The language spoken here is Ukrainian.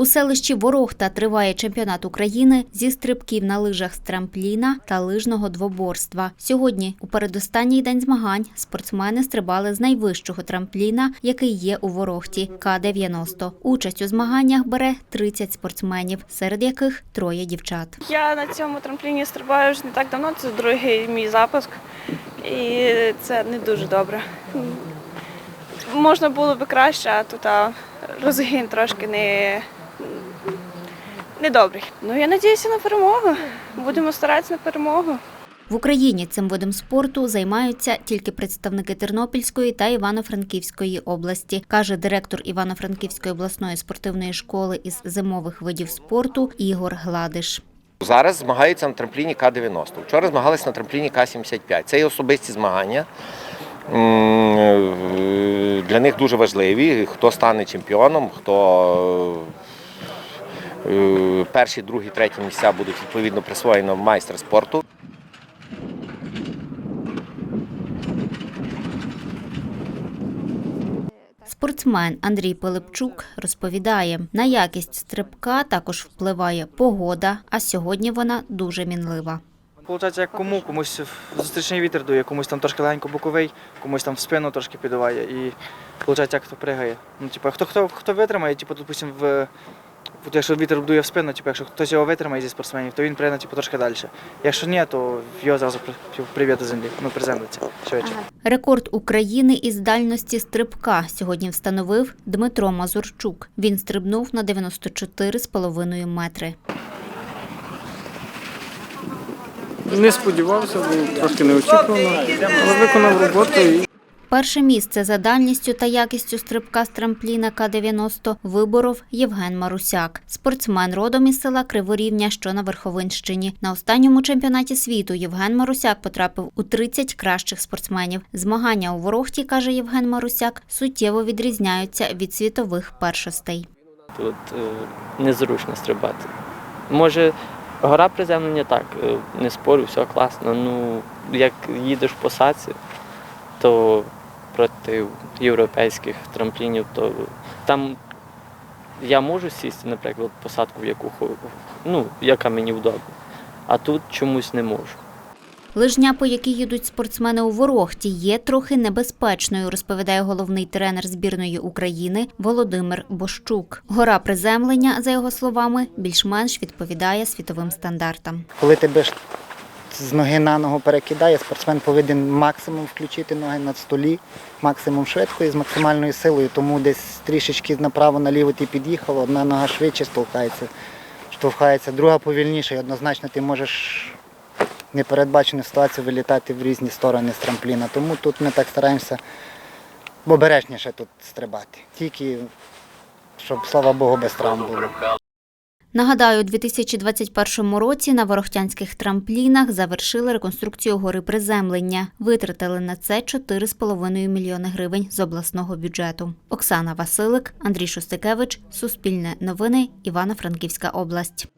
У селищі Ворохта триває чемпіонат України зі стрибків на лижах з трампліна та лижного двоборства. Сьогодні, у передостанній день змагань, спортсмени стрибали з найвищого трампліна, який є у Ворохті К-90. Участь у змаганнях бере 30 спортсменів, серед яких троє дівчат. Я на цьому трампліні стрибаю вже не так давно, це другий мій запуск, і це не дуже добре. Можна було би краще, а тут розгін трошки не, не добрий. Ну я надіюся на перемогу. Будемо старатися на перемогу. В Україні цим видом спорту займаються тільки представники Тернопільської та Івано-Франківської області, каже директор Івано-Франківської обласної спортивної школи із зимових видів спорту Ігор Гладиш. Зараз змагаються на трампліні К-90. Вчора змагалися на трампліні К-75. Це є особисті змагання. Е, Для них дуже важливі, хто стане чемпіоном, хто е, перші, другі, треті місця будуть відповідно присвоєно майстер спорту. Спортсмен Андрій Пилипчук розповідає, на якість стрибка також впливає погода, а сьогодні вона дуже мінлива. Получається, як кому, комусь зустрічний вітер дує, комусь там трошки легенько боковий, комусь там в спину трошки підуває. І виходить, як хто пригає. Ну, типу, хто, хто, хто витримає, типу, допустим, в, от якщо вітер дує в спину, типу, якщо хтось його витримає зі спортсменів, то він прийде типу, трошки далі. Якщо ні, то його зразу при- типу, до землі, ну приземлиться швидше. Рекорд України із дальності стрибка сьогодні встановив Дмитро Мазурчук. Він стрибнув на 94,5 метри. Не сподівався, був трошки неочікувано, але виконав роботу і Перше місце за дальністю та якістю стрибка з трампліна К-90 виборов Євген Марусяк. Спортсмен родом із села Криворівня, що на Верховинщині. На останньому чемпіонаті світу Євген Марусяк потрапив у 30 кращих спортсменів. Змагання у Ворохті, каже Євген Марусяк, суттєво відрізняються від світових першостей. Тут е, незручно стрибати. Може, гора приземлення так, е, не спорю, все класно. Ну, як їдеш по саці, то проти європейських трамплінів, то там я можу сісти, наприклад, посадку, в яку хо- ну, яка мені вдобна, а тут чомусь не можу. Лижня, по якій їдуть спортсмени у Ворохті, є трохи небезпечною, розповідає головний тренер збірної України Володимир Бощук. Гора приземлення, за його словами, більш-менш відповідає світовим стандартам. Коли тебе ж з ноги на ногу перекидає, спортсмен повинен максимум включити ноги на столі, максимум швидко і з максимальною силою, тому десь трішечки направо-наліво ти під'їхав, одна нога швидше штовхається, штовхається, друга повільніше, і однозначно ти можеш непередбачену ситуацію вилітати в різні сторони з трампліна. Тому тут ми так стараємося обережніше тут стрибати. Тільки щоб, слава Богу, без травм було. Нагадаю, у 2021 році на ворохтянських трамплінах завершили реконструкцію гори приземлення. Витратили на це 4,5 мільйони гривень з обласного бюджету. Оксана Василик, Андрій Шостикевич, Суспільне новини, Івано-Франківська область.